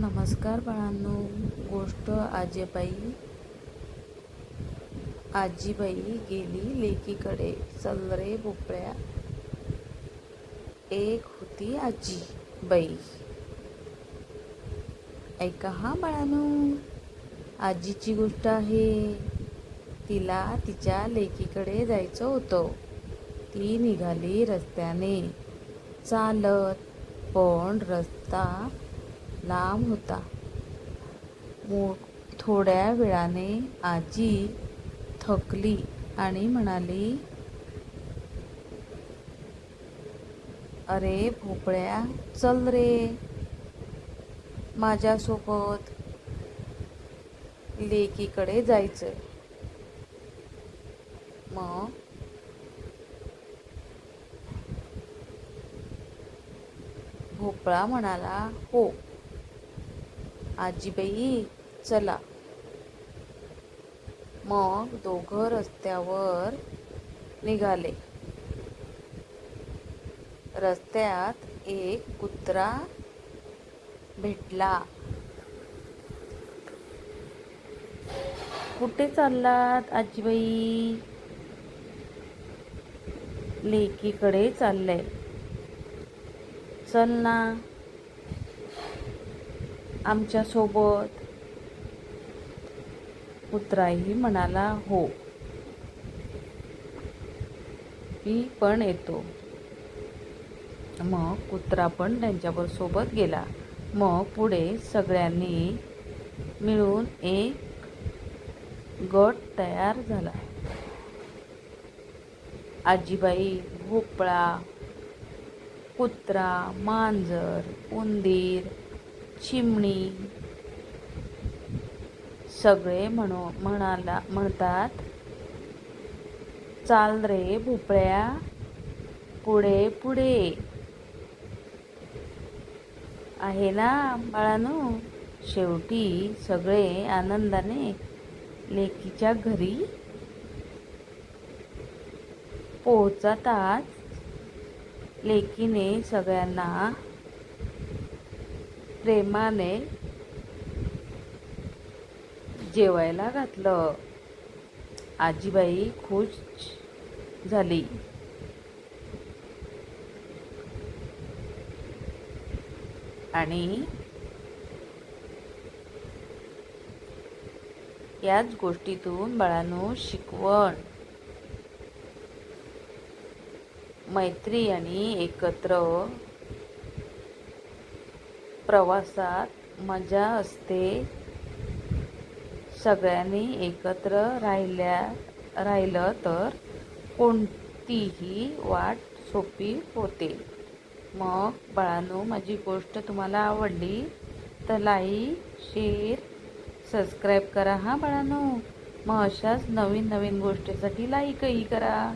नमस्कार बाळांनो गोष्ट आजेबाई आजीबाई गेली लेकीकडे. चल रे भोपळ्या एक होती आजी बाई ऐका हा बाळांनो आजीची गोष्ट आहे. तिला तिच्या लेकीकडे जायचं होतं. ती निघाली रस्त्याने. चालत पण रस्ता लांब होता. मो थोड्या वेळाने आजी थकली आणि म्हणाली अरे भोपळ्या चल रे माझ्यासोबत लेकीकडे जायचं मग भोपळा म्हणाला हो आजीबाई चला. मग दोघं रस्त्यावर निघाले. रस्त्यात एक कुत्रा भेटला. कुठे चाललात आजीबाई? लेकीकडे चाललंय. चल ना. आमच्यासोबत. कुत्राही म्हणाला हो. मी पण येतो. मग कुत्रा पण त्यांच्यावर सोबत गेला. मग पुढे सगळ्यांनी मिळून एक गट तयार झाला. आजीबाई भोपळा कुत्रा मांजर उंदीर चिमणी. सगळे म्हणू म्हणाला म्हणतात चाल रे भोपळ्या पुढे पुढे. आहे ना बाळानो? शेवटी सगळे आनंदाने लेकीच्या घरी पोहोचताच लेकीने सगळ्यांना प्रेमाने जेवायला घातलं. आजीबाई खुश झाली. आणि याच गोष्टीतून बाळांनो शिकवण. मैत्री आणि एकत्र प्रवासात मजा असते. सगळ्यांनी एकत्र राहिल्या राहिलं तर कोणतीही वाट सोपी होते. मग बाळांनो माझी गोष्ट तुम्हाला आवडली तर लाईक शेअर सबस्क्राईब करा हां बाळांनो? मग अशाच नवीन नवीन गोष्टीसाठी लाईकही करा.